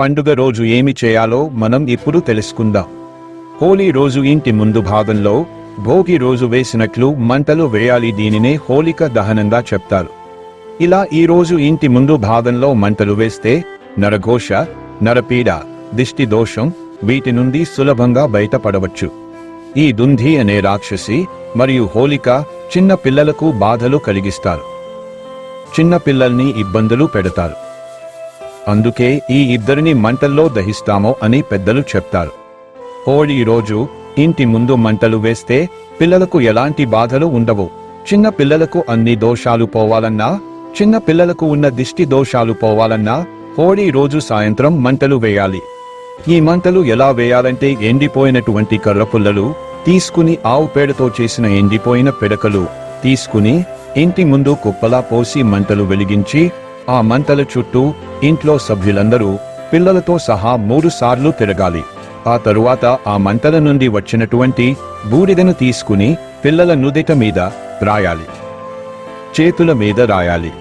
పండుగ రోజు ఏమి చేయాలో మనం ఇప్పుడు తెలుసుకుందాం. హోలీ రోజు ఇంటి ముందు భాగంలో భోగి రోజు వేసినట్లు మంటలు వేయాలి దీనినే హోలిక దహనంగా చెప్తారు. ఇలా ఈ రోజు ఇంటి ముందు భాగంలో మంటలు వేస్తే నరఘోష నరపీడ దిష్టి దోషం వీటి నుండి సులభంగా బయటపడవచ్చు. ఈ దుంధి అనే రాక్షసి మరియు హోలిక చిన్న పిల్లలకు బాధలు కలిగిస్తారు. చిన్న పిల్లల్ని ఇబ్బందులు పెడతారు. అందుకే ఈ ఇద్దరిని మంటల్లో దహిస్తామో అని పెద్దలు చెప్తారు. హోళీ రోజు ఇంటి ముందు మంటలు వేస్తే పిల్లలకు ఎలాంటి బాధలు ఉండవు. చిన్న పిల్లలకు అన్ని దోషాలు పోవాలన్నా చిన్న పిల్లలకు ఉన్న దిష్టి దోషాలు పోవాలన్నా హోళీ రోజు సాయంత్రం మంటలు వేయాలి. ఈ మంటలు ఎలా వేయాలంటే ఎండిపోయినటువంటి కర్రపుల్లలు తీసుకుని ఆవు పేడతో చేసిన ఎండిపోయిన పిడకలు తీసుకుని ఇంటి ముందు కుప్పలా పోసి మంటలు వెలిగించి ఆ మంటల చుట్టూ ఇంట్లో సభ్యులందరూ పిల్లలతో సహా మూడు సార్లు తిరగాలి. ఆ తరువాత ఆ మంటల నుండి వచ్చినటువంటి బూడిదను తీసుకుని పిల్లల నుదిట మీద రాయాలి. చేతుల మీద రాయాలి.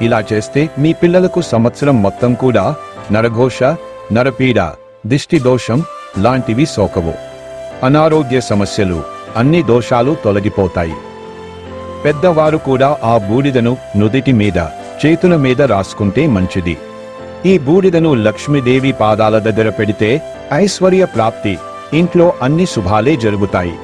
ఇలా చేస్తే మీ పిల్లలకు సంవత్సరం మొత్తం కూడా నరఘోష నరపీడ దిష్టి దోషం లాంటివి సోకవు. అనారోగ్య సమస్యలు అన్ని దోషాలు తొలగిపోతాయి. పెద్దవారు కూడా ఆ బూడిదను నుదిటి మీద చేతుల మీద రాసుకుంటే మంచిది. ఈ బూడిదను లక్ష్మీదేవి పాదాల దగ్గర పెడితే ఐశ్వర్య ప్రాప్తి. ఇంట్లో అన్ని శుభాలే జరుగుతాయి.